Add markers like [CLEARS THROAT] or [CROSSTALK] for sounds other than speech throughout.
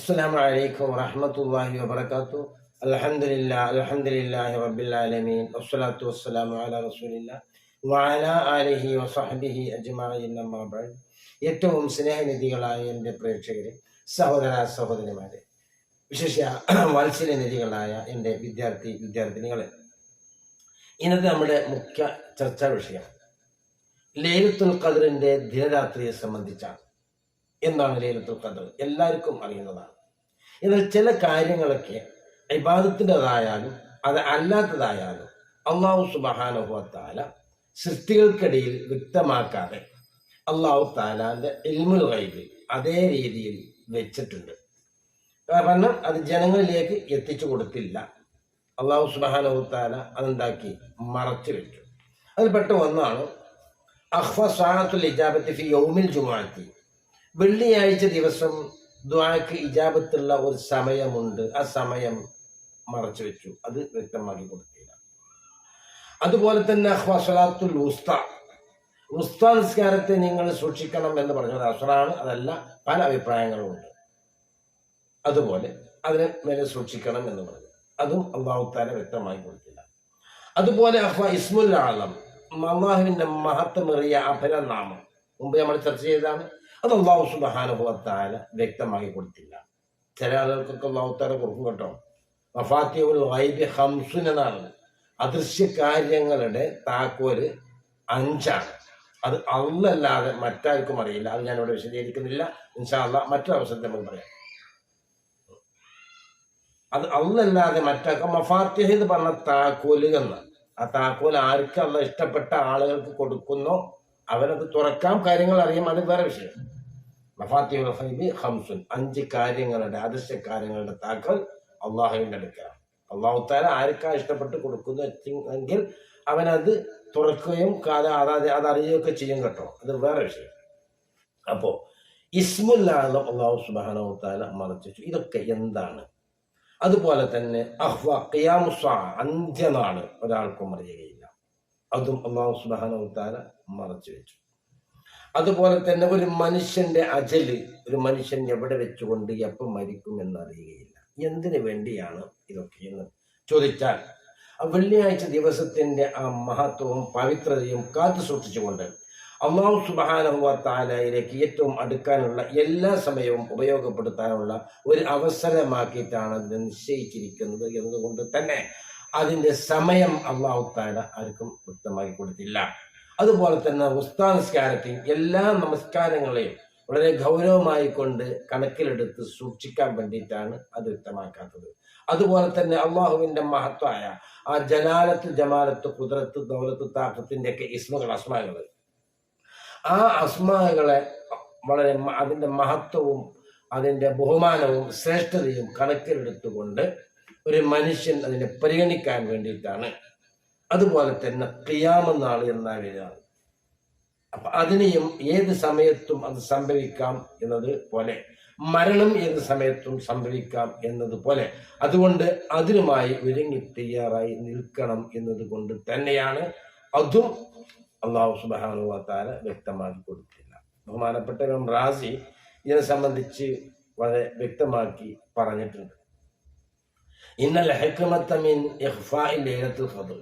السلام عليكم ورحمة الله وبركاته الحمد لله الحمد لله رب العالمين والصلاة والسلام على رسول الله وعلى آله وصحبه أجمعين أما بعد ഏറ്റവും സ്നേഹനിധികളായ എൻ്റെ പ്രേക്ഷകരെ സഹോദര സഹോദരിമാരെ വിശേഷ വാത്സല്യനിധികളായ എൻ്റെ വിദ്യാർത്ഥി വിദ്യാർത്ഥിനികളെ ഇന്നത്തെ നമ്മുടെ മുഖ്യ ചർച്ചാ വിഷയം ലേലത്തുൽ ഖദറിന്റെ ദിനരാത്രിയെ സംബന്ധിച്ചാണ് എന്താണ് ലൈലത്തുൽ ഖദർ എല്ലാവർക്കും അറിയുന്നതാണ്. എന്നാൽ ചില കാര്യങ്ങളൊക്കെ ഇബാദത്തിന്റെതായാലും അത് അല്ലാത്തതായാലും അള്ളാഹു സുബഹാനുഭവത്താല സൃഷ്ടികൾക്കിടയിൽ വ്യക്തമാക്കാതെ അള്ളാഹു താലാന്റെ ഇൽമുൽ ഗൈബിൽ അതേ രീതിയിൽ വെച്ചിട്ടുണ്ട്. കാരണം അത് ജനങ്ങളിലേക്ക് എത്തിച്ചു കൊടുത്തില്ല. അള്ളാഹു സുബഹാനുഭവത്താല അതുണ്ടാക്കി മറച്ചു വെച്ചു. അതിൽപ്പെട്ട ഒന്നാണ് അഹ്ഫ സാഹത്തുൽ ഇജാബത്തി ഫി യൗമിൽ ജുമാഅത്തി. വെള്ളിയാഴ്ച ദിവസം ദ്വാക്ക് ഇജാബത്തുള്ള ഒരു സമയമുണ്ട്. ആ സമയം മറച്ചു വെച്ചു. അത് വ്യക്തമാക്കി കൊടുത്തില്ല. അതുപോലെ തന്നെ ഹസലാത്തുൽ ഉസ്ത ഉസ്ത നിസ്കാരത്തെ നിങ്ങൾ സൂക്ഷിക്കണം എന്ന് പറഞ്ഞത് അസറാണ് അതല്ല പല അഭിപ്രായങ്ങളുമുണ്ട് അതുപോലെ അതിനെ മേലെ സൂക്ഷിക്കണം എന്ന് പറഞ്ഞു. അതും അള്ളാഹുത്താല വ്യക്തമായി കൊടുത്തില്ല. അതുപോലെ അഹ്വ ഇസ്മുൽ ആളം അള്ളാഹുവിന്റെ മഹത്വമേറിയ അപരനാമം മുമ്പ് നമ്മൾ ചർച്ച ചെയ്തതാണ്. അത് അള്ളാഹു സുബാനുഭവത്താല വ്യക്തമാക്കി കൊടുത്തില്ല. ചില ആളുകൾക്കൊക്കെ അള്ളാഹുത്താല കൊടുക്കും കേട്ടോ. വഫാത്തിയുൽ ഹംസുൻ എന്നാണ്. അദൃശ്യ കാര്യങ്ങളുടെ താക്കോൽ അഞ്ചാണ്. അത് അന്നല്ലാതെ മറ്റാർക്കും അറിയില്ല. അത് ഞാനിവിടെ വിശദീകരിക്കുന്നില്ല. ഇൻഷാല്ല മറ്റൊരു അവസരത്തിൽ നമുക്ക് പറയാം. അത് അന്നല്ലാതെ മറ്റൊക്കെ മഫാത്തിഹ് എന്ന് പറഞ്ഞ താക്കോൽ എന്ന് ആ താക്കോൽ ആർക്ക് അല്ല ഇഷ്ടപ്പെട്ട ആളുകൾക്ക് കൊടുക്കുന്നോ അവനത് തുറക്കാം കാര്യങ്ങൾ അറിയാം അത് വേറെ വിഷയം. മഫാത്തിഹുൽ ഹൈബി ഹംസുൻ അഞ്ച് കാര്യങ്ങളുടെ ആദർശ കാര്യങ്ങളുടെ താക്കൽ അള്ളാഹുവിന്റെ അടുക്കലാണ് അള്ളാഹു താല ആർക്കാ ഇഷ്ടപ്പെട്ട് കൊടുക്കുന്നു എങ്കിൽ അവനത് തുറക്കുകയും കാല അതാത് അത് അറിയുകയൊക്കെ ചെയ്യും കേട്ടോ. അത് വേറെ വിഷയം. അപ്പോ ഇസ്മുല്ലാഹം അള്ളാഹു സുബാനു മറച്ചു ഇതൊക്കെ എന്താണ്? അതുപോലെ തന്നെ അഹ്വ ഖിയാമുസ അന്ത്യനാണ് ഒരാൾക്കും അറിയുകയില്ല അതും അള്ളാഹു സുബാനവത്താല താല മറച്ചു വെച്ചു. അതുപോലെ തന്നെ ഒരു മനുഷ്യന്റെ അജൽ ഒരു മനുഷ്യൻ എവിടെ വെച്ചുകൊണ്ട് എപ്പം മരിക്കും എന്നറിയുകയില്ല. എന്തിനു വേണ്ടിയാണ് ഇതൊക്കെ എന്ന് ചോദിച്ചാൽ വെള്ളിയാഴ്ച ദിവസത്തിന്റെ ആ മഹത്വവും പവിത്രതയും കാത്തു സൂക്ഷിച്ചുകൊണ്ട് അള്ളാഹു സുബാനുവ താലയിലേക്ക് ഏറ്റവും അടുക്കാനുള്ള എല്ലാ സമയവും ഉപയോഗപ്പെടുത്താനുള്ള ഒരു അവസരമാക്കിയിട്ടാണ് അത് നിശ്ചയിച്ചിരിക്കുന്നത് എന്നതുകൊണ്ട് തന്നെ അതിന്റെ സമയം അള്ളാഹു താല ആർക്കും വ്യക്തമാക്കി കൊടുത്തില്ല. അതുപോലെ തന്നെ ഉസ്താനസ്കാരത്തെയും എല്ലാ നമസ്കാരങ്ങളെയും വളരെ ഗൗരവമായി കൊണ്ട് കണക്കിലെടുത്ത് സൂക്ഷിക്കാൻ വേണ്ടിയിട്ടാണ് അത് വ്യക്തമാക്കാത്തത്. അതുപോലെ തന്നെ അള്ളാഹുവിന്റെ മഹത്വമായ ആ ജലാലത്ത് ജമാലത്ത് കുതിരത്ത് ദൗലത്ത് താക്കത്തിന്റെ ഒക്കെ ഇസ്മകൾ അസ്മാകൾ. ആ അസ്മാകളെ വളരെ അതിന്റെ മഹത്വവും അതിന്റെ ബഹുമാനവും ശ്രേഷ്ഠതയും കണക്കിലെടുത്തുകൊണ്ട് ഒരു മനുഷ്യൻ അതിനെ പരിഗണിക്കാൻ വേണ്ടിയിട്ടാണ്. അതുപോലെ തന്നെ ക്രിയാമെന്നാൾ എന്ന വരികയാണ് അപ്പൊ അതിനെയും ഏത് സമയത്തും അത് സംഭവിക്കാം എന്നത് പോലെ മരണം ഏത് സമയത്തും സംഭവിക്കാം എന്നതുപോലെ അതുകൊണ്ട് അതിനുമായി ഒരുങ്ങി തയ്യാറായി നിൽക്കണം എന്നതുകൊണ്ട് തന്നെയാണ് അതും അള്ളാഹു സുബാനുവാത്താല വ്യക്തമാക്കി കൊടുത്തില്ല ബഹുമാനപ്പെട്ട റാസി ഇതിനെ സംബന്ധിച്ച് വളരെ വ്യക്തമാക്കി പറഞ്ഞിട്ടുണ്ട്. ഇന്നൽ ഹെക്കുമത്ത മീൻ ഇഖ്ഫാഇ ലൈലത്തുൽ ഖദർ.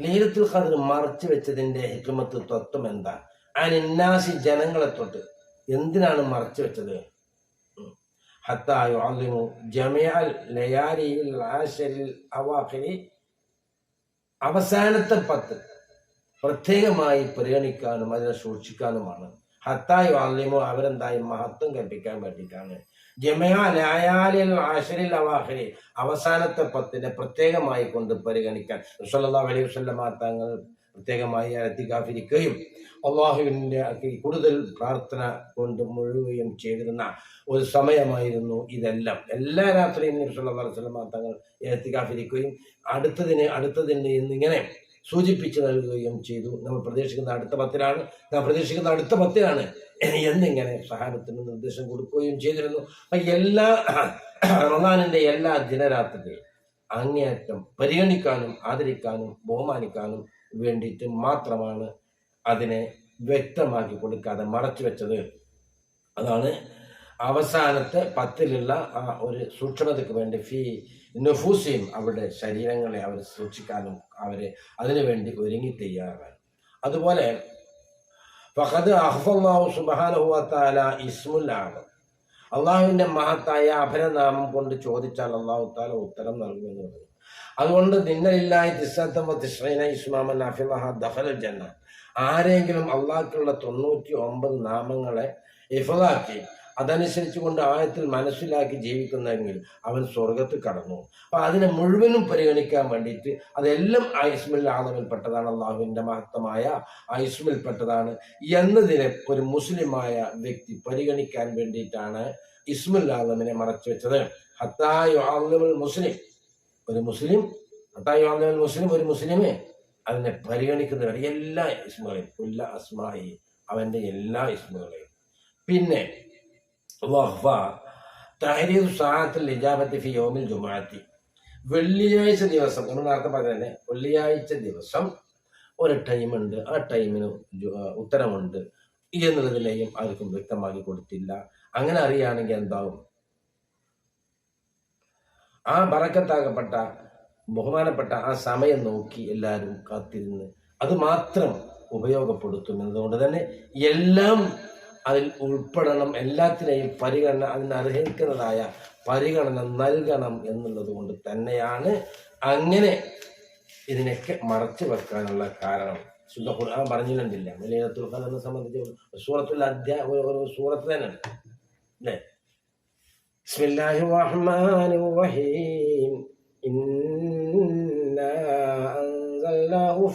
ലീലത്തുൽ ഖദർ മറച്ചു വെച്ചതിന്റെ ഹിക്മത്ത് തത്വം എന്താ? അനിന്നാസി ജനങ്ങളെ തൊട്ട്. എന്തിനാണ് മറച്ചു വെച്ചത്? അവസാനത്തെ പത്ത് പ്രത്യേകമായി പരിഗണിക്കാനും അതിനെ സൂക്ഷിക്കാനുമാണ്. ഹത്തായി വാല്യമോ അവരെന്തായി? മഹത്വം കൽപ്പിക്കാൻ വേണ്ടിയിട്ടാണ്. ജമയാ ലായാലിൽ ആശരിൽ അവാഹരി അവസാനത്തെ പത്തിനെ പ്രത്യേകമായി കൊണ്ട് പരിഗണിക്കാൻ സല്ലാ അലൈഹി വസല്ലമ തങ്ങൾ പ്രത്യേകമായി എത്തിക്കാഫിരിക്കുകയും അള്ളാഹുവിന്റെ കൂടുതൽ പ്രാർത്ഥന കൊണ്ട് മുഴുകുകയും ചെയ്തിരുന്ന ഒരു സമയമായിരുന്നു ഇതെല്ലാം. എല്ലാ രാത്രിയും നിർഷുള്ള അലൈഹി വസല്ലമ തങ്ങൾ അടുത്തതിന് അടുത്തതിന് എന്നിങ്ങനെ സൂചിപ്പിച്ചു നൽകുകയും ചെയ്തു. നമ്മൾ പ്രതീക്ഷിക്കുന്ന അടുത്ത പത്തിലാണ് നാം പ്രതീക്ഷിക്കുന്ന അടുത്ത പത്തിലാണ് എന്നിങ്ങനെ സഹാബത്തിന് നിർദ്ദേശം കൊടുക്കുകയും ചെയ്തിരുന്നു. അപ്പം എല്ലാ [CLEARS THROAT] റമദാനിന്റെ എല്ലാ ദിനരാത്രിയും അങ്ങേയറ്റം പരിഗണിക്കാനും ആദരിക്കാനും ബഹുമാനിക്കാനും വേണ്ടിയിട്ട് മാത്രമാണ് അതിനെ വ്യക്തമാക്കി കൊടുക്കാതെ മറച്ചു വെച്ചത്. അതാണ് അവസാനത്തെ പത്തിലുള്ള ആ ഒരു സൂക്ഷ്മതയ്ക്ക് വേണ്ടി ഫീ നഫൂസിയും അവരുടെ ശരീരങ്ങളെ അവർ സൂക്ഷിക്കാനും അവരെ അതിനുവേണ്ടി ഒരുങ്ങി തയ്യാറാകാൻ അതുപോലെ ഫഹദ് അഹ്ഫല്ലാഹു സുബാനഹുഅത്താല ഇസ്മുൽ ആദം അള്ളാഹുവിന്റെ മഹത്തായ അഭരനാമം കൊണ്ട് ചോദിച്ചാൽ അള്ളാഹു താല ഉത്തരം നൽകുമെന്ന് പറഞ്ഞു. അതുകൊണ്ട് നിന്നലില്ലായി തിസ്സത്തം തിസ്രൈന ഇസ്മാമൻ അഫിമഹ ദഹൽ ജന്ന. ആരെങ്കിലും അള്ളാഹ്ക്കുള്ള തൊണ്ണൂറ്റി ഒമ്പത് നാമങ്ങളെ ഇഫലാക്കി അതനുസരിച്ച് കൊണ്ട് ആഴത്തിൽ മനസ്സിലാക്കി ജീവിക്കുന്നെങ്കിൽ അവൻ സ്വർഗത്തിൽ കടന്നു. അപ്പൊ അതിനെ മുഴുവനും പരിഗണിക്കാൻ വേണ്ടിയിട്ട് അതെല്ലാം ആയുസ്മിൽ ആളവിൽപ്പെട്ടതാണ് ആദമിൽപ്പെട്ടതാണ് അള്ളാഹുവിന്റെ മഹത്തമായ ആ ഇസ്മിൽപ്പെട്ടതാണ് എന്നതിനെ ഒരു മുസ്ലിമായ വ്യക്തി പരിഗണിക്കാൻ വേണ്ടിയിട്ടാണ് ഇസ്മുൽ ആലമിനെ മറച്ചു വെച്ചത്. ഹത്തായു ആലമുൽ മുസ്ലിം. ഒരു മുസ്ലിം? ഹത്തായു ആലമുൽ മുസ്ലിം ഒരു മുസ്ലിമേ? അതിനെ പരിഗണിക്കുന്നവർ എല്ലാ ഇസ്മുകളെയും ഉല്ല അസ്മായി അവന്റെ എല്ലാ ഇസ്മുകളെയും. പിന്നെ വഹ്വ തഹരീർ സാഹത്തിൽ ഇജാബത്തി ഫി യോമിൽ ജുമാഅത്തി. വെള്ളിയാഴ്ച ദിവസം നമ്മൾ നേരത്തെ പറഞ്ഞ വെള്ളിയാഴ്ച ദിവസം ഒരു ടൈമുണ്ട് ആ ടൈമിന് ഉത്തരമുണ്ട് എന്നുള്ളതിലേയും ആർക്കും വ്യക്തമാക്കി കൊടുത്തില്ല. അങ്ങനെ അറിയുകയാണെങ്കിൽ എന്താവും? ആ ബറക്കത്താകപ്പെട്ട ബഹുമാനപ്പെട്ട ആ സമയം നോക്കി എല്ലാവരും കാത്തിരുന്ന് അത് മാത്രം ഉപയോഗപ്പെടുത്തും എന്നതുകൊണ്ട് തന്നെ എല്ലാം അതിൽ ഉൾപ്പെടണം എല്ലാത്തിനെയും പരിഗണന അതിന് അർഹിക്കുന്നതായ പരിഗണന നൽകണം എന്നുള്ളത് കൊണ്ട് തന്നെയാണ് അങ്ങനെ ഇതിനൊക്കെ മറച്ചു വെക്കാനുള്ള കാരണം. ശുദ്ധ ഖുർആൻ പറഞ്ഞിട്ടുണ്ടില്ല ലൈലത്തുൽ ഖദറിനെ സംബന്ധിച്ച് സൂറത്തുൽ അധ്യായ ഒരു സൂറത്ത് തന്നെയാണ് അല്ലേ? ബിസ്മില്ലാഹി റഹ്മാനി റഹീം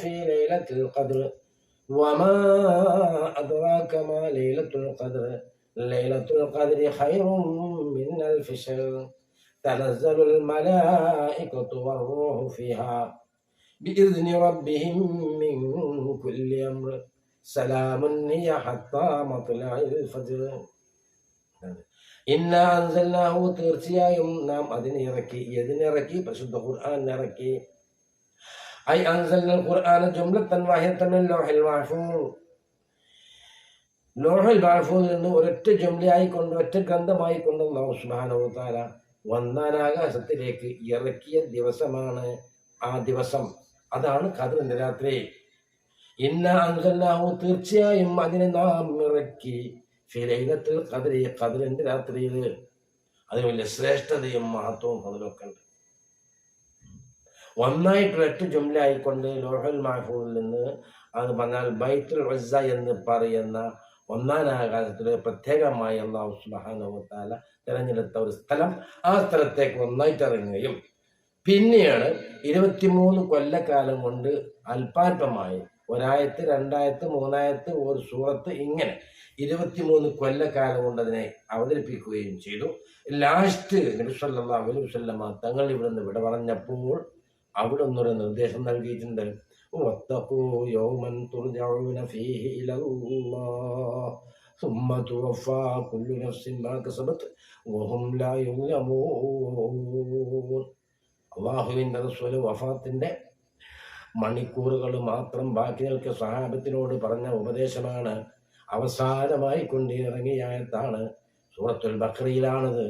ഫീ ലൈലത്തുൽ وما أدراك ما ليلة القدر ليلة القدر خير من ألف شهر تنزل الملائكة والروح فيها بإذن ربهم من كل أمر سلام هي حتى مطلع الفجر ഇന്ന അൻസൽനാഹു തീർച്ചയായും നാം അതിനെ ഇറക്കി എതിനിറക്കി പരിശുദ്ധ ഖുർആൻ ഐ അൻസൽനൽ ഖുർആന ജുംലത്തൻ വാഹിദത്തൻ മിൻ ലൗഹിൽ മഹ്ഫൂസ് ലോഹൽ മഹ്ഫൂസിൽ നിന്ന് ഒരൊറ്റ ജുംലയായി കൊണ്ട് ഒറ്റ ഗ്രന്ഥമായി കൊണ്ട് അല്ലാഹു സുബ്ഹാനഹു വ തആല ഒന്നാം ആകാശത്തിലേക്ക് ഇറക്കിയ ദിവസമാണ് ആ ദിവസം. അതാണ് കതിറിന്റെ രാത്രി. ഇന്ന അൻസൽനാഹു തീർച്ചയായും അതിനെ നാം ഇറക്കി ഫിലൈലത്തിൽ കതിരി ഖദറിന്റെ രാത്രിയിൽ അതിന് വലിയ ശ്രേഷ്ഠതയും മഹത്വവും അതിലൊക്കെ ഉണ്ട് ഒന്നായിട്ട് ഒറ്റ ജുംല ആയിക്കൊണ്ട് ലോഹൽ മാഹൂരിൽ നിന്ന് അത് പറഞ്ഞാൽ ബൈത്തുൽ ഉസ്സ എന്ന് പറയുന്ന ഒന്നാം ആകാശത്തിൽ പ്രത്യേകമായി അള്ളാഹു തആല തിരഞ്ഞെടുത്ത ഒരു സ്ഥലം. ആ സ്ഥലത്തേക്ക് ഒന്നായിട്ട് ഇറങ്ങുകയും പിന്നെയാണ് ഇരുപത്തിമൂന്ന് കൊല്ലക്കാലം കൊണ്ട് അല്പാൽപമായി ഒരായത്ത് രണ്ടായത്ത് മൂന്നായത്ത് ഒരു സൂറത്ത് ഇങ്ങനെ ഇരുപത്തിമൂന്ന് കൊല്ലക്കാലം കൊണ്ട് അതിനെ അവതരിപ്പിക്കുകയും ചെയ്തു. ലാസ്റ്റ് നബിസ്വല്ലാ അലൈഹി വസല്ലമ തങ്ങൾ ഇവിടുന്ന് വിട പറഞ്ഞപ്പോൾ അവിടെ ഒന്നൊരു നിർദ്ദേശം നൽകിയിട്ടുണ്ട്. അള്ളാഹുവിന്റെ റസൂൽ വഫാത്തിന്റെ മണിക്കൂറുകൾ മാത്രം ബാക്കി നിൽക്കെ സഹാബത്തിനോട് പറഞ്ഞ ഉപദേശമാണ് അവസാനമായി കൊണ്ടിറങ്ങിയായത്താണ് സൂറത്തുൽ ബക്രിയിലാണത്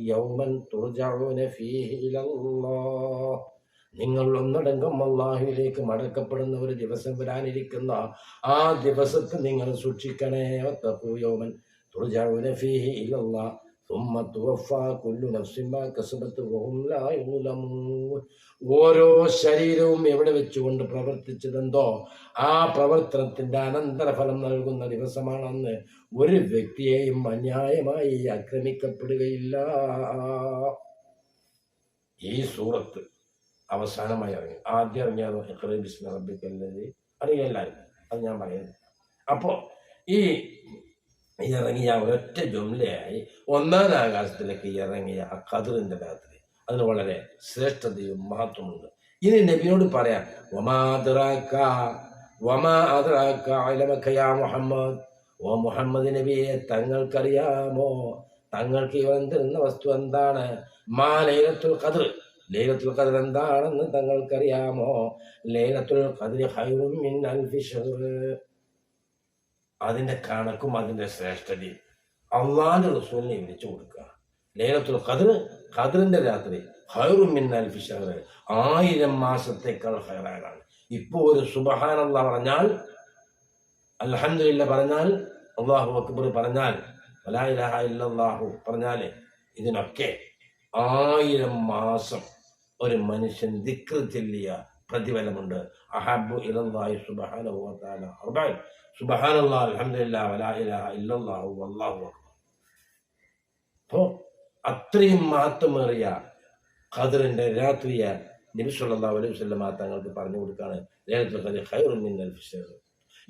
യൗമൻ നിങ്ങൾ ഒന്നടങ്കം അള്ളാഹുവിലേക്ക് മടക്കപ്പെടുന്ന ഒരു ദിവസം വരാനിരിക്കുന്ന ആ ദിവസത്തെ നിങ്ങൾ സൂക്ഷിക്കണേ. യൗമൻ തുർജഊന ഫീഹി ഇലല്ലാഹ്. ثم توفى كل نفس ما كسبت وهم لا يظلمون ഓരോ ശരീരവും എവിടെ വെച്ചുകൊണ്ട് പ്രവർത്തിച്ചതെന്തോ ആ പ്രവർത്തനത്തിന്റെ അനന്തരഫലം നൽകുന്ന ദിവസമാണെന്ന് ഒരു വ്യക്തിയെയും അന്യായമായി ആക്രമിക്കപ്പെടുകയില്ല ഈ സൂറത്ത് അവസാനമായി ഇറങ്ങി ആദ്യം ഇറങ്ങിയത് ഇഖ്റ ബിസ്മി റബ്ബിക്കല്ലദീ അറിയാം എല്ലാവരും അത് ഞാൻ പറയുന്നത് അപ്പോ ഈ ഇറങ്ങിയ ഒരൊറ്റ ജുംലയായി ഒന്നാം ആകാശത്തിലേക്ക് ഇറങ്ങിയ ആ കതിറിന്റെ രാത്രി അതിന് വളരെ ശ്രേഷ്ഠതയും മഹത്വമുണ്ട്. ഇനി നബിയോട് പറയാം യാ മുഹമ്മദ്? ഓ മുഹമ്മദ് നബിയെ തങ്ങൾക്കറിയാമോ? തങ്ങൾക്ക് ഇവൻ തരുന്ന വസ്തു എന്താണ്? മാ ലൈലത്തുൽ ഖദർ. ലൈലത്തുൽ ഖദർ എന്താണെന്ന് തങ്ങൾക്കറിയാമോ? ലൈലത്തുൽ ഖദർ ഹൈറും മിൻ അതിന്റെ കണക്കും അതിന്റെ ശ്രേഷ്ഠതയും. അള്ളാന്റെ റസൂലിനെ വിളിച്ചു കൊടുക്കുക. ലേലത്തുൽ ഖദർ ഖദറിന്റെ രാത്രി ഹൈറും മിന്നൽ ഫിഷർ ആയിരം മാസത്തേക്കാൾ ഹൈറാണ് ഇപ്പോ ഒരു സുബഹാനല്ല പറഞ്ഞാൽ അൽഹംദുലില്ല പറഞ്ഞാൽ അള്ളാഹു അക്ബർ പറഞ്ഞാൽ വലാ ഇലാഹ പറഞ്ഞാൽ ഇതിനൊക്കെ ആയിരം മാസം ഒരു മനുഷ്യൻ ദിക്ർ ചെല്ലിയ പ്രതിഫലമുണ്ട്. അഹബു ഇലല്ലാഹി സുബ്ഹാനഹു വ തആല അർബഅൻ സുബ്ഹാനല്ലാഹ് അൽഹംദുലില്ലാ വലാ ഇലാഹ ഇല്ലല്ലാഹു വല്ലാഹു അക്ബർ. അപ്പോൾ അത്രയും മാറ്റമേറിയ ഖദറിന്റെ രാത്രിയ നബി സല്ലല്ലാഹു അലൈഹി വസല്ലമ തങ്ങൾക്ക് പറഞ്ഞു കൊടുക്കാണ്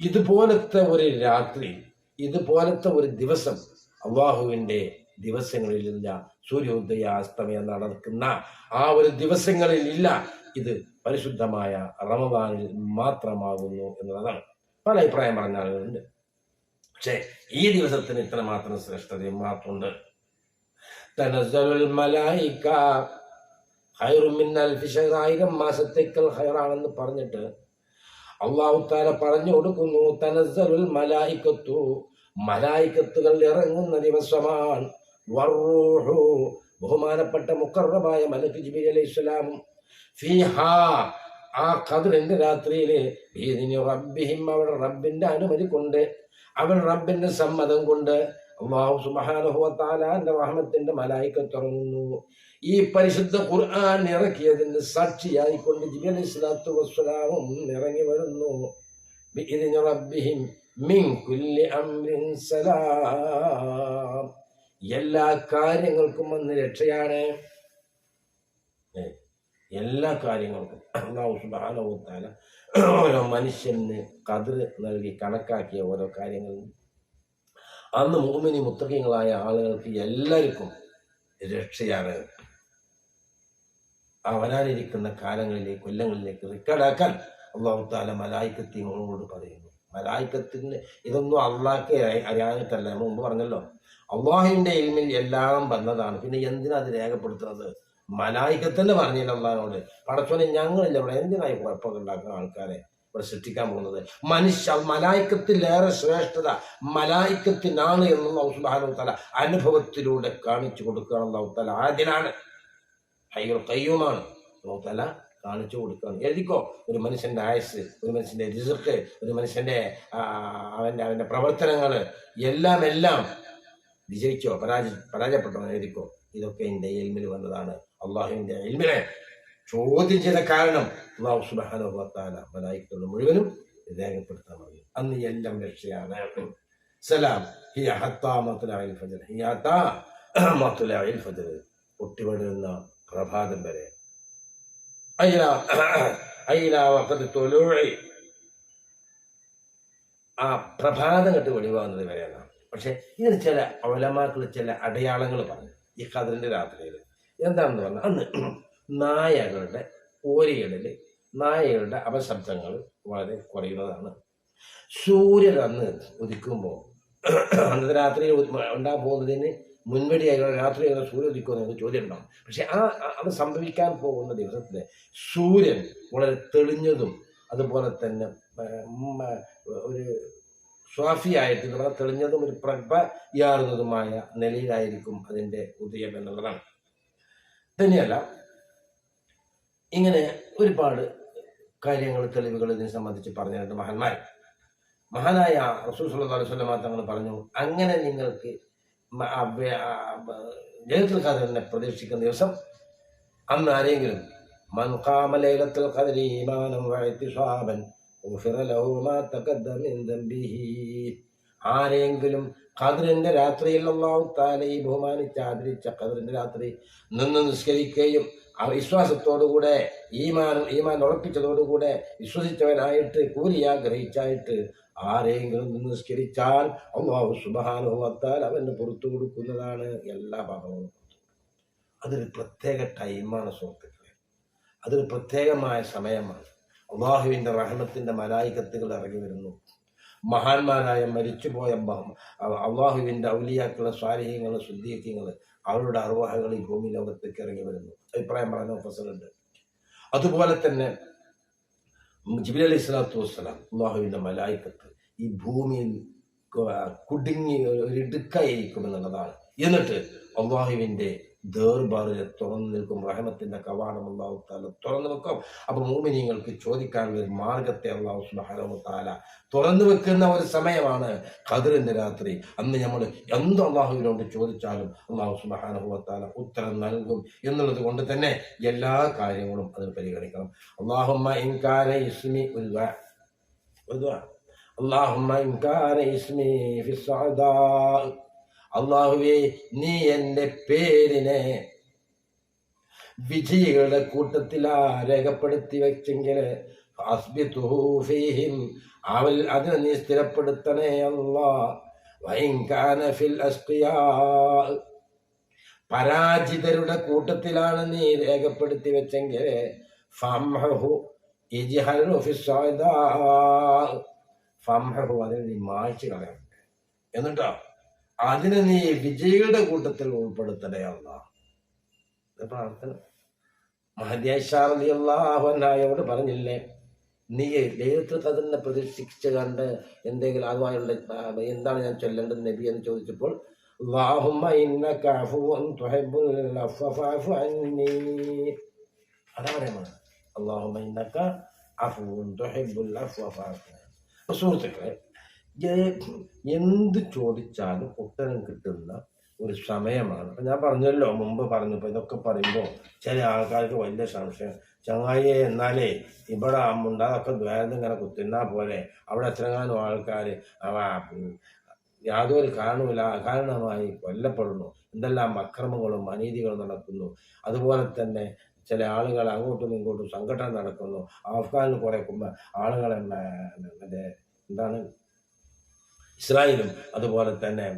ഇതുപോലത്തെ ഒരു രാത്രി ഇതുപോലത്തെ ഒരു ദിവസം അള്ളാഹുവിന്റെ ദിവസങ്ങളിലില്ല സൂര്യോദയ അസ്തമയം നടക്കുന്ന ആ ഒരു ദിവസങ്ങളിൽ ഇല്ല. ഇത് പരിശുദ്ധമായ റമദാനിൽ മാത്രമാകുന്നു എന്നുള്ളതാണ്. പല അഭിപ്രായം പറഞ്ഞ ആളുകളുണ്ട്. പക്ഷേ ഈ ദിവസത്തിന് ഇത്രമാത്രം ശ്രേഷ്ഠതയും മാത്രമുണ്ട്. തനസ്സലുൽ മലായിക്ക ആയിരം മാസത്തേക്കൽ ഹൈറാണെന്ന് പറഞ്ഞിട്ട് അള്ളാഹു താല പറഞ്ഞു കൊടുക്കുന്നു തനസ്സലുൽ മലായിക്കത്തു മലായിക്കത്തുകൾ ഇറങ്ങുന്ന ദിവസമാണ്. ബഹുമാനപ്പെട്ട മുക്കറമായ മലക്ക് ജിബി അലൈഹി ഫിഹാ ആ ഖദറിന്റെ രാത്രിയിൽ റബ്ബിഹിം അവൾ റബ്ബിന്റെ അനുമതി കൊണ്ട് അവൾ റബ്ബിന്റെ സമ്മതം കൊണ്ട് അള്ളാഹു സുബാനുഹുവത്താലാന്റെ റഹ്മത്തിന്റെ മലായിക്കത്ത് ഇറങ്ങുന്നു. ഈ പരിശുദ്ധ ഖുർആൻ ഇറക്കിയതിന് സാക്ഷിയായിക്കൊണ്ട് ജിബി അലൈഹി സ്വലാത്തു വസ്സലാമും ഇറങ്ങി വരുന്നു. റബ്ബിഹിം മിൻ കുല്ലി അംരിൻ സലാം. എല്ലാ കാര്യങ്ങൾക്കും വന്ന് രക്ഷയാണ്. എല്ലാ കാര്യങ്ങൾക്കും അള്ളാഹു സുബ്ഹാനഹു തആല ഓരോ മനുഷ്യന് കതിർ നൽകി കണക്കാക്കിയ ഓരോ കാര്യങ്ങളും അന്ന് മൂമിനി മുത്തകങ്ങളായ ആളുകൾക്ക് എല്ലാവർക്കും രക്ഷയാണ്. ആ വരാനിരിക്കുന്ന കാലങ്ങളിലെ കൊല്ലങ്ങളിലേക്ക് റെക്കോർഡാക്കാൻ അള്ളാഹു താല മലായിക്കത്തിനോട് പറയുന്നു. മലായിക്കത്തിന് ഇതൊന്നും അള്ളാഹ്ക്ക് അറിയാനിട്ടല്ല മുമ്പ് പറഞ്ഞല്ലോ. അള്ളാഹിന്റെ ഇൽമിൽ എല്ലാം വന്നതാണ്. പിന്നെ എന്തിനാ അത് രേഖപ്പെടുത്തുന്നത്? മലായിക്കത്തന്നെ പറഞ്ഞില്ല അള്ളാഹിനോട്. പടച്ചോനെ ഞങ്ങളില്ല ഇവിടെ എന്തിനായി കുഴപ്പമൊക്കെ ഉണ്ടാക്കുന്ന ആൾക്കാരെ? ഇവിടെ സൃഷ്ടിക്കാൻ പോകുന്നത്. മനുഷ്യ മലായിക്കത്തിലേറെ ശ്രേഷ്ഠത മലായിക്കത്തിനാണ് എന്ന് അള്ളാഹു തല അനുഭവത്തിലൂടെ കാണിച്ചു കൊടുക്കുകയാണ് നൗത്തല തല ആദ്യനാണ്. ഹൈർ കയ്യുമാണ് നൗത്തല തല കാണിച്ചു കൊടുക്കുകയാണ്. എഴുതിക്കോ? ഒരു മനുഷ്യന്റെ ആയുസ് ഒരു മനുഷ്യന്റെ റിസർക്ക് ഒരു മനുഷ്യന്റെ അവന്റെ അവന്റെ പ്രവർത്തനങ്ങൾ എല്ലാം എല്ലാം വിജയിച്ചോ. പരാജയ പരാജയപ്പെട്ടോ എഴുതിക്കോ? ഇതൊക്കെ എന്റെ എൽമിൽ വന്നതാണ്. അള്ളാഹുവിന്റെ എൽമിനെ ചോദ്യം ചെയ്ത കാരണം അള്ളാഹു സുബാനുഭവത്താല മലായിക്കുള്ള മുഴുവനും രേഖപ്പെടുത്താൻ പറഞ്ഞു. അന്ന് എല്ലാം രക്ഷയാണ്. സലാം. ഹിയ ഹത്താമത്തുലായി ഫജർ. ഹിയ ഹത്താ മത്തുലായിൽ ഫജർ. പൊട്ടിവിടുന്ന പ്രഭാതം വരെ. ആ പ്രഭാതം കെട്ട് വെളിവാകുന്നത് വരെയാണ്. പക്ഷെ ഇങ്ങനെ ചില അവലമാക്കൾ ചില അടയാളങ്ങൾ പറഞ്ഞു. ഈ കതിലിന്റെ രാത്രിയിൽ എന്താണെന്ന് പറഞ്ഞാൽ അന്ന് നായകളുടെ ഓരികളിൽ നായകളുടെ അപശബ്ദങ്ങൾ വളരെ കുറയുന്നതാണ്. സൂര്യൻ അന്ന് ഉദിക്കുമ്പോൾ [CLEARS THROAT] അന്നത്തെ രാത്രി ഉണ്ടാകാൻ പോകുന്നതിന് മുൻപടിയായി രാത്രി അങ്ങനെ സൂര്യൻ ഉദിക്കുമെന്ന് എന്നൊക്കെ ചോദ്യം ഉണ്ടാവും പക്ഷെ ആ അത് സംഭവിക്കാൻ പോകുന്ന ദിവസത്തിൽ സൂര്യൻ വളരെ തെളിഞ്ഞതും അതുപോലെ തന്നെ ഒരു സ്വാഫിയായിട്ട് വളരെ തെളിഞ്ഞതും ഒരു പ്രഭയാറുന്നതുമായ നിലയിലായിരിക്കും അതിന്റെ ഉദയം എന്നുള്ളതാണ്. തന്നെയല്ല ഇങ്ങനെ ഒരുപാട് കാര്യങ്ങൾ തെളിവുകൾ ഇതിനെ സംബന്ധിച്ച് പറഞ്ഞിട്ടുണ്ട് മഹാന്മാർ. മഹാനായ റസൂൽ സല്ലല്ലാഹു അലൈഹി വസല്ലം തങ്ങൾ പറഞ്ഞു അങ്ങനെ നിങ്ങൾക്ക് ലൈലത്തുൽ ഖദറിനെ പ്രതീക്ഷിക്കുന്ന ദിവസം അന്ന് ആരെങ്കിലും മൻ ഖാമ ലൈലത്തുൽ ഖദരി ഈമാനം വഇഹ്തിസാബൻ ഗുഫിറ ലഹു മാ മിൻ ആരെങ്കിലും ഖദറിന്റെ രാത്രിയിൽ അല്ലാഹു തആല ബഹുമാനിച്ച് ആദരിച്ച ഖദറിന്റെ രാത്രി നിന്ന് നിസ്കരിക്കുകയും ആ വിശ്വാസത്തോടുകൂടെ ഈമാൻ ഈമാൻ ഉറപ്പിച്ചതോടുകൂടെ വിശ്വസിച്ചവനായിട്ട് കൂലി ആഗ്രഹിച്ചായിട്ട് ആരെങ്കിലും നിസ്കരിച്ചാൽ അള്ളാഹു സുബാനുഭവത്താൽ അവന് പുറത്തു കൊടുക്കുന്നതാണ് എല്ലാ ഭാഗങ്ങളും അതൊരു പ്രത്യേക ടൈമാണ് സുഹൃത്തുക്കളെ. അതൊരു പ്രത്യേകമായ സമയമാണ്. അള്ളാഹുവിന്റെ റഹ്മത്തിന്റെ മലായികത്തുകൾ ഇറങ്ങി വരുന്നു. മഹാന്മാരായ മരിച്ചുപോയ അള്ളാഹുവിന്റെ ഔലിയാക്കൾ സ്വാലിഹ്യങ്ങൾ ശുദ്ധീയങ്ങൾ അവരുടെ അർവാഹകൾ ഈ ഭൂമി ലോകത്തേക്ക് ഇറങ്ങി വരുന്നു. അഭിപ്രായം പറഞ്ഞ ഫസലുണ്ട് അതുപോലെ തന്നെ ജിബിലി അലൈഹി സ്വലാത്തു വസ്സലാം അള്ളാഹുവിന്റെ മലായിക്കത്ത് ഈ ഭൂമിയിൽ കുടുങ്ങി ഒരു ഇടുക്കായിരിക്കും എന്നുള്ളതാണ്. എന്നിട്ട് അള്ളാഹുവിന്റെ ദേർബാറിലെ തുറന്നു നിൽക്കും റഹ്മത്തിന്റെ കവാടം അള്ളാഹു താല തുറന്നു വെക്കും അപ്പൊ മൂമിനിങ്ങൾക്ക് ചോദിക്കാനുള്ള ഒരു മാർഗത്തെ അള്ളാഹു സുബാനു താല തുറന്നു വെക്കുന്ന ഒരു സമയമാണ് ഖദറിന്റെ രാത്രി അന്ന് നമ്മൾ എന്ത് അള്ളാഹുവിനോട് ചോദിച്ചാലും അള്ളാഹു സുബാനുഭവത്താല ഉത്തരം നൽകും എന്നുള്ളത് കൊണ്ട് തന്നെ എല്ലാ കാര്യങ്ങളും അതിന് പരിഗണിക്കണം അള്ളാഹുമ്മ ഇൻകാന ഇസ്മി. അള്ളാഹുമ്മ ഇൻകാര ഇസ്മി സ്സഅദാ. അള്ളാഹുവേ നീ എന്റെ പേരിനെ വിജയികളുടെ കൂട്ടത്തിലാ രേഖപ്പെടുത്തി വെച്ചെങ്കിൽ. അവൽ അതിനെ നീ സ്ഥിരപ്പെടുത്തണേ വഇൻ ഫിൽ. പരാജിതരുടെ കൂട്ടത്തിലാണ് നീ രേഖപ്പെടുത്തി വെച്ചെങ്കിൽ അതിനെ നീ മായ്ച്ചു കളയണം എന്നിട്ടോ അതിനെ നീ വിജയികളുടെ കൂട്ടത്തിൽ ഉൾപ്പെടുത്തണേ അല്ലാ ഇത് പ്രാർത്ഥന. മഹദ്യാഷാറിയാഹുനായോട് പറഞ്ഞില്ലേ നീ ദൈവത്തിൽ തന്നെ പ്രതീക്ഷിച്ച് കണ്ട് എന്തെങ്കിലും അതുമായുള്ള എന്താണ് ഞാൻ ചൊല്ലേണ്ടത് നബി എന്ന് ചോദിച്ചപ്പോൾ അല്ലാഹുമ്മ ഇന്നക അഫുവൻ തുഹിബ്ബുൽ അഫ്വ അന്നി. അതാ ഇന്നക അഫുവൻ തുഹിബ്ബുൽ അഫ്വ ഫഅഫു സുഹൃത്തുക്കളെ എന്ത് ചോദിച്ചാലും ഉത്തരം കിട്ടുന്ന ഒരു സമയമാണ്. അപ്പം ഞാൻ പറഞ്ഞല്ലോ മുമ്പ് പറഞ്ഞപ്പോൾ ഇതൊക്കെ പറയുമ്പോൾ ചില ആൾക്കാർക്ക് വലിയ സംശയം. ചങ്ങായിയെ എന്നാലേ ഇവിടെ അമ്മുണ്ട് അതൊക്കെ ദ്വാരം ഇങ്ങനെ കുത്തുന്നാ പോലെ അവിടെ എത്രങ്ങാനും ആൾക്കാർ യാതൊരു കാരണവുമില്ല അകാരണമായി കൊല്ലപ്പെടുന്നു. എന്തെല്ലാം അക്രമങ്ങളും അനീതികളും നടക്കുന്നു. അതുപോലെ തന്നെ ചില ആളുകൾ അങ്ങോട്ടും ഇങ്ങോട്ടും സംഘടന നടക്കുന്നു. അഫ്ഗാനിൽ കുറേ ആളുകളെ മറ്റേ എന്താണ് ഇസ്രായേലും അതുപോലെ തന്നെ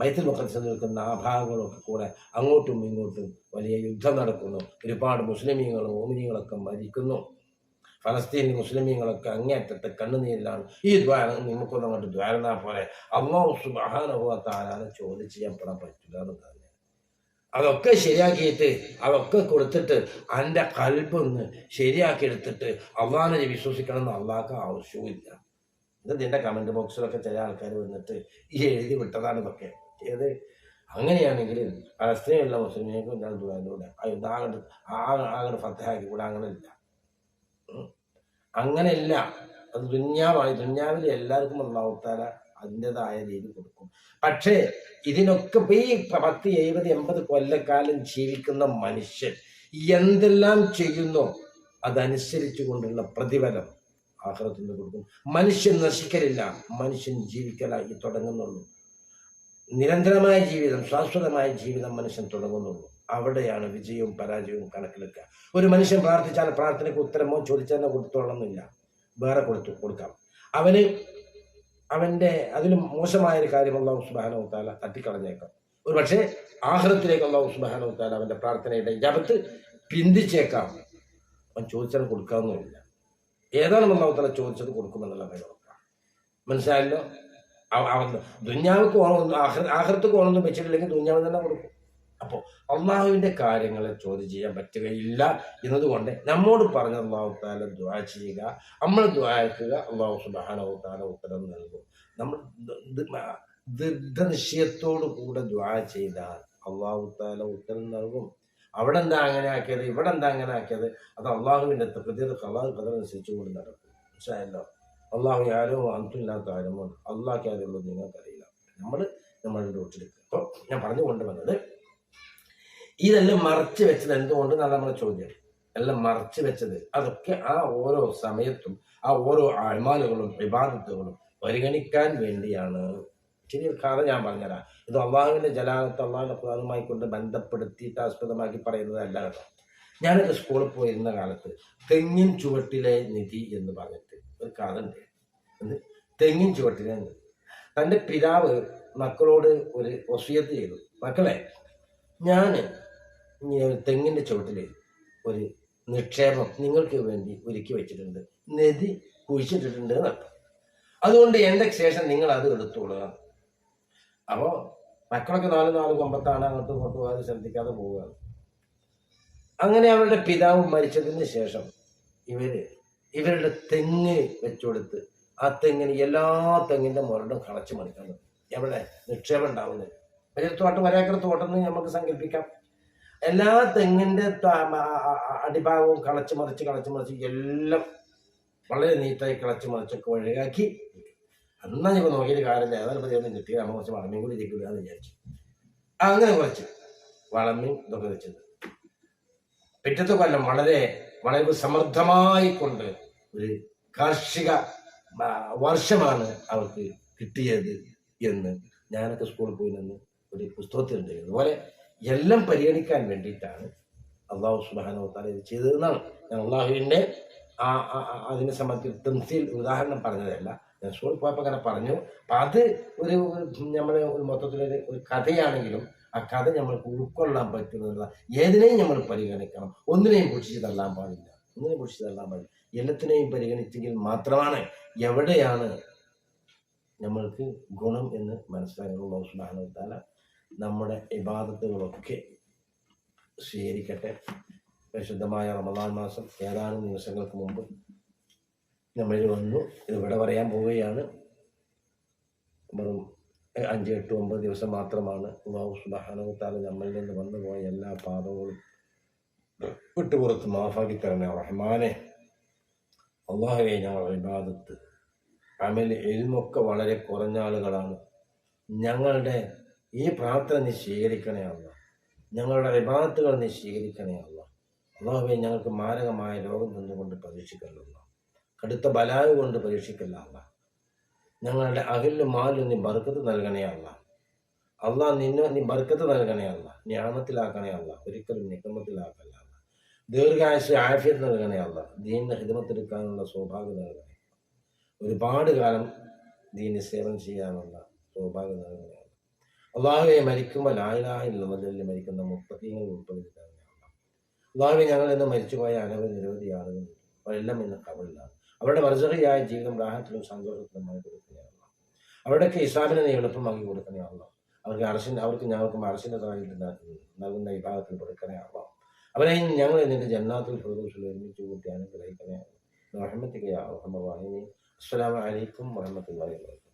ബൈത്തൽ മുഖത്ത് നിൽക്കുന്ന ആ ഭാഗങ്ങളൊക്കെ കൂടെ അങ്ങോട്ടും ഇങ്ങോട്ടും വലിയ യുദ്ധം നടക്കുന്നു. ഒരുപാട് മുസ്ലിമീങ്ങളും ഓമിനികളൊക്കെ മരിക്കുന്നു. ഫലസ്തീൻ മുസ്ലിമീങ്ങളൊക്കെ അങ്ങേറ്റത്തെ കണ്ണുനീരിലാണ്. ഈ ദ്വാരം നിങ്ങൾക്കൊന്നും അങ്ങോട്ട് ദ്വാരണ പോലെ അള്ളാഹു സുബാനുഭവത്താലാണ് ചോദ്യം ചെയ്യപ്പെടാൻ പറ്റില്ല എന്ന് തന്നെ അതൊക്കെ ശരിയാക്കിയിട്ട് അതൊക്കെ കൊടുത്തിട്ട് എന്റെ കൽപ്പൊന്ന് ശരിയാക്കി എടുത്തിട്ട് അള്ളാഹിനെ വിശ്വസിക്കണം എന്ന് അള്ളാഹ്ക്ക് ആവശ്യവുമില്ല. ഇത് എന്റെ കമന്റ് ബോക്സിലൊക്കെ ചില ആൾക്കാർ വന്നിട്ട് ഈ എഴുതി വിട്ടതാണ് ഇതൊക്കെ. ഏത്? അങ്ങനെയാണെങ്കിൽ പലസ്തീനുള്ള മുസ്ലിമിനെയൊക്കെ ഞാൻ ദുബായിലൂടെ ആ ആകട്ട് ഫത്തഹാക്കി കൂടെ അങ്ങനെ ഇല്ല ഉം. അങ്ങനെയല്ല. അത് ദുന്യാവായി. ദുന്യാവിൽ എല്ലാവർക്കും അള്ളാഹുത്താല അതിന്റെതായ രീതി കൊടുക്കും. പക്ഷേ ഇതിനൊക്കെ ഈ പത്ത് എഴുപത് എൺപത് കൊല്ലക്കാലം ജീവിക്കുന്ന മനുഷ്യൻ എന്തെല്ലാം ചെയ്യുന്നോ അതനുസരിച്ചു കൊണ്ടുള്ള പ്രതിഫലം ആഹ്റത്തിന് കൊടുക്കും. മനുഷ്യൻ നശിക്കലില്ല. മനുഷ്യൻ ജീവിക്കലായി തുടങ്ങുന്നുള്ളൂ. നിരന്തരമായ ജീവിതം ശാശ്വതമായ ജീവിതം മനുഷ്യൻ തുടങ്ങുന്നുള്ളൂ. അവിടെയാണ് വിജയവും പരാജയവും കണക്കിലെടുക്കുക. ഒരു മനുഷ്യൻ പ്രാർത്ഥിച്ചാൽ പ്രാർത്ഥനയ്ക്ക് ഉത്തരമോ ചോദിച്ചാൽ കൊടുത്തോളന്നില്ല വേറെ കൊടുത്തു കൊടുക്കാം. അവന് അവന്റെ അതിലും മോശമായ ഒരു കാര്യം അള്ളാഹു സുബാനോ താല തട്ടിക്കളഞ്ഞേക്കാം. ഒരു പക്ഷേ ആഹ്റത്തിലേക്ക് അള്ളാഹു സുബാനോ താല അവന്റെ പ്രാർത്ഥനയുടെ ജപത്ത് പിന്തിച്ചേക്കാം. അവൻ ചോദിച്ചാൽ കൊടുക്കാവുന്നില്ല ഏതാണ് അള്ളാഹു താല ചോദിച്ചത് കൊടുക്കുമെന്നുള്ള കാര്യം. മനസ്സിലായല്ലോ? ദുഞ്ഞാവിക്ക് ഓണം ആഹൃത്തക്ക് ഓണമൊന്നും വെച്ചിട്ടില്ലെങ്കിൽ ദുഞ്ഞാവ് തന്നെ കൊടുക്കും. അപ്പോൾ അള്ളാഹുവിന്റെ കാര്യങ്ങളെ ചോദ്യം ചെയ്യാൻ പറ്റുകയില്ല എന്നതുകൊണ്ട് നമ്മോട് പറഞ്ഞ അള്ളാഹു താല ദ്വാ ചെയ്യുക. നമ്മൾ ദ്വാക്കുക അള്ളാഹു സുബാനഹു താല ഉത്തരം നൽകും. നമ്മൾ ദൃഢനിശ്ചയത്തോടു കൂടെ ദ്വാ ചെയ്താൽ അള്ളാഹു താല ഉത്തരം നൽകും. അവിടെ എന്താ അങ്ങനെ ആക്കിയത്? ഇവിടെ എന്താ അങ്ങനെ ആക്കിയത്? അത് അള്ളാഹുവിന്റെ പ്രകൃതിയുടെ കഥ അനുസരിച്ചു കൊണ്ട് നടക്കും. മനസ്സിലായല്ലോ? അള്ളാഹു ആരോ അന്തില്ലാത്ത ആരോ അള്ളാഹ് ആരുള്ളൂ നിങ്ങൾക്കറിയില്ല. നമ്മൾ നമ്മളുടെ ഡോട്ടിലെത്തും അപ്പോൾ ഞാൻ പറഞ്ഞു കൊണ്ടുവന്നത് ഇതെല്ലാം മറച്ചു വെച്ചത് എന്തുകൊണ്ട് എന്നാണ് നമ്മുടെ ചോദ്യം. എല്ലാം മറച്ചു വെച്ചത് അതൊക്കെ ആ ഓരോ സമയത്തും ആ ഓരോ അഴിമാലുകളും വിവാദത്തുകളും പരിഗണിക്കാൻ വേണ്ടിയാണ്. ചെറിയ കഥ ഞാൻ പറഞ്ഞുതരാം. ഇത് അള്ളാഹുവിന്റെ ജലാലത്ത് അള്ളാഹുവിന്റെ ഖുർആനുമായി കൊണ്ട് ബന്ധപ്പെടുത്തിയിട്ട് ആസ്പദമാക്കി പറയുന്നതല്ല കേട്ടോ. ഞാനൊക്കെ സ്കൂളിൽ പോയിരുന്ന കാലത്ത് തെങ്ങിൻ ചുവട്ടിലെ നിധി എന്ന് പറഞ്ഞിട്ട് ഒരു കഥ ഉണ്ട്. തെങ്ങിൻ ചുവട്ടിലെ നിധി. തന്റെ പിതാവ് മക്കളോട് ഒരു ഒസിയത്ത് ചെയ്തു. മക്കളെ ഞാൻ തെങ്ങിന്റെ ചുവട്ടിൽ ഒരു നിക്ഷേപം നിങ്ങൾക്ക് വേണ്ടി ഒരുക്കി വെച്ചിട്ടുണ്ട്. നിധി കുഴിച്ചിട്ടിട്ടുണ്ട് എന്നർത്ഥം. അതുകൊണ്ട് എന്റെ ശേഷം നിങ്ങൾ അത് എടുത്തോളുക അപ്പോൾ മക്കളൊക്കെ നാല് നാല് കൊമ്പത്താണ് അങ്ങോട്ടും ഇങ്ങോട്ടും അത് ശ്രദ്ധിക്കാതെ പോവുകയാണ്. അങ്ങനെ അവരുടെ പിതാവ് മരിച്ചതിന് ശേഷം ഇവർ ഇവരുടെ തെങ്ങ് വെച്ചുകൊടുത്ത് ആ തെങ്ങിന് എല്ലാ തെങ്ങിന്റെ മുരടും കളച്ചു മറിക്കാൻ എവിടെ നിക്ഷേപം ഉണ്ടാവുന്നത്. വലിയ തോട്ടം ഒരേക്കർ തോട്ടം എന്ന് നമുക്ക് സങ്കല്പിക്കാം. എല്ലാ തെങ്ങിന്റെ അടിഭാഗവും കളച്ചു മറിച്ച് കളച്ചു മറിച്ച് എല്ലാം വളരെ നീറ്റായി കളച്ചു മറിച്ചൊക്കെ ഒഴിവാക്കി അന്നാ ഞങ്ങൾ നോക്കിയിട്ട് കാര്യമില്ല ഏതായാലും ഒന്നും ദൈവം നമ്മൾ കുറച്ച് വളമയും കൂടി ഇതിൽ എന്ന് വിചാരിച്ചു. അങ്ങനെ കുറച്ച് വളമയും ഇതൊക്കെ വെച്ചത് പിറ്റത്തെ കൊല്ലം വളരെ വളരെ സമൃദ്ധമായി കൊണ്ട് ഒരു കാർഷിക വർഷമാണ് അവർക്ക് കിട്ടിയത് എന്ന് ഞാനൊക്കെ സ്കൂളിൽ പോയി നിന്ന് ഒരു പുസ്തകത്തിലുണ്ട് അതുപോലെ എല്ലാം പരിഗണിക്കാൻ വേണ്ടിയിട്ടാണ് അള്ളാഹു സുബാനോത്താല ഇത് ചെയ്തതെന്നാണ് ഞാൻ അള്ളാഹുവിന്റെ അതിനെ സംബന്ധിച്ച് തംസീൽ ഉദാഹരണം പറഞ്ഞതല്ല. സ്കൂളിൽ പോയപ്പോൾ അങ്ങനെ പറഞ്ഞു. അപ്പം അത് ഒരു നമ്മുടെ ഒരു മൊത്തത്തിലൊരു ഒരു കഥയാണെങ്കിലും ആ കഥ നമ്മൾക്ക് ഉൾക്കൊള്ളാൻ പറ്റുന്നില്ല ഏതിനെയും നമ്മൾ പരിഗണിക്കണം. ഒന്നിനെയും കുറിച്ച് തള്ളാൻ പാടില്ല. ഒന്നിനെയും കുറിച്ച് തള്ളാൻ പാടില്ല. എല്ലാത്തിനെയും പരിഗണിച്ചെങ്കിൽ മാത്രമാണ് എവിടെയാണ് നമ്മൾക്ക് ഗുണം എന്ന് മനസ്സിലാക്കുന്നുള്ള സുബാനുത്താല നമ്മുടെ ഇബാദത്തുകളൊക്കെ സ്വീകരിക്കട്ടെ. പരിശുദ്ധമായ റമദാൻ മാസം ഏതാനും ദിവസങ്ങൾക്ക് മുമ്പ് നമ്മളിൽ വന്നു. ഇതിവിടെ പറയാൻ പോവുകയാണ്. വെറും അഞ്ച് എട്ട് ഒമ്പത് ദിവസം മാത്രമാണ് അള്ളാഹു നമ്മളിൽ നിന്ന് വന്നു പോയ എല്ലാ പാപങ്ങളും വിട്ടുപുറത്ത് മാഫാക്കി തരണേ. റഹ്മാനെ അള്ളാഹുവെ ഞങ്ങളുടെ ഇബാദത്ത് അമൽ എഴുമൊക്കെ വളരെ കുറഞ്ഞ ആളുകളാണ്. ഞങ്ങളുടെ ഈ പ്രാർത്ഥന നീ സ്വീകരിക്കണേ ഞങ്ങളുടെ ഇബാദത്തുകൾ നീ സ്വീകരിക്കണേ അള്ളാഹുവെ ഞങ്ങൾക്ക് മാരകമായ രോഗം തന്നുകൊണ്ട് പരീക്ഷിക്കല്ല കടുത്ത ബലാവ് കൊണ്ട് പരീക്ഷിക്കില്ല അല്ല ഞങ്ങളുടെ അകലിലും മാലിൽ നീ ബർക്കത്ത് നൽകണേ അല്ല അള്ളാഹ് നിന്നെ നീ ബർക്കത്ത് നൽകണേ അല്ല ഞാമത്തിലാക്കണേ അല്ല ഒരിക്കലും നിഗമത്തിലാക്കല്ല അല്ല ദീർഘായുസ് ആഫിയത്ത് നൽകണേ അല്ല ദീനിന് ഹിതമത്തെടുക്കാനുള്ള സൗഭാഗ്യം നൽകണേ. ഒരുപാട് കാലം ദീനി സേവനം ചെയ്യാനുള്ള സൗഭാഗ്യം നൽകണേ അല്ല അള്ളാഹുവെ മരിക്കുമ്പോൾ ലായിലാഹില്ല മരിക്കുന്ന മുപ്പത്തിങ്ങൾ ഉൾപ്പെടുത്തിട്ടാണ് അള്ളാഹുവെ ഞങ്ങൾ ഇന്ന് മരിച്ചുപോയ അനവധി നിരവധി ആളുകൾ അവരെല്ലാം ഇന്ന് കവളിലാണ് അവരുടെ വർജകയായ ജീവിതം രാഹത്തിലും സന്തോഷത്തിലുമായി കൊടുക്കുകയാണ് അവരുടെയൊക്കെ ഇസ്ലാമിനെ നീ എളുപ്പമാക്കി കൊടുക്കണേ അല്ല അവർക്ക് അറസിന് അവർക്ക് ഞങ്ങൾക്ക് അറസിന്റെ താഴെ നൽകുന്ന വിഭാഗത്തിൽ കൊടുക്കണേ അവരെ ഞങ്ങൾ നിന്റെ ജന്നാത്തിൽ പ്രദോഷത്തിൽ ഒരുമിച്ച് കൂട്ടി അനുഗ്രഹിക്കണേ റഹ്മത്തിക്കയാ റഹ്മ അസ്സലാമു അലൈക്കും വറഹ്മത്തുള്ളാഹി വബറകാതുഹു.